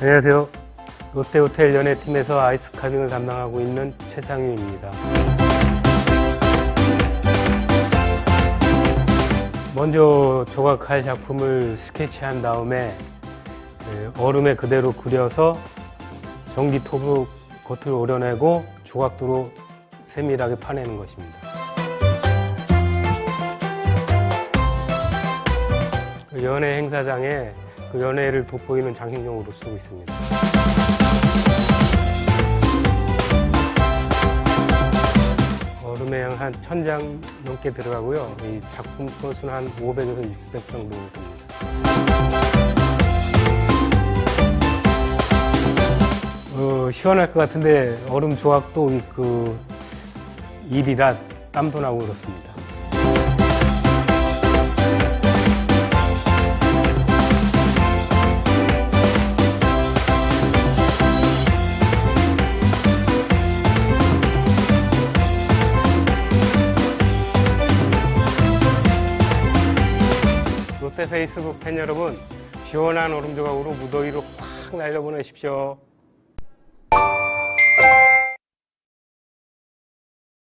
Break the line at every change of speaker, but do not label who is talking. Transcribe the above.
안녕하세요. 롯데호텔 연예팀에서 아이스 카빙을 담당하고 있는 최상유입니다. 먼저 조각할 작품을 스케치한 다음에 에, 얼음에 그대로 그려서 전기톱으로 겉을 오려내고 조각도로 세밀하게 파내는 것입니다. 그 연예 행사장에 그 연예를 돋보이는 장식용으로 쓰고 있습니다. 얼음의 양한천장 넘게 들어가고요. 이 작품 건수는 한 500에서 600 정도 됩니다. 어, 시원할 것 같은데 얼음 조각도 이- 그 일이라 땀도 나고 그렇습니다. 롯데 페이스북 팬 여러분, 시원한 얼음 조각으로 무더위로 확 날려보내십시오.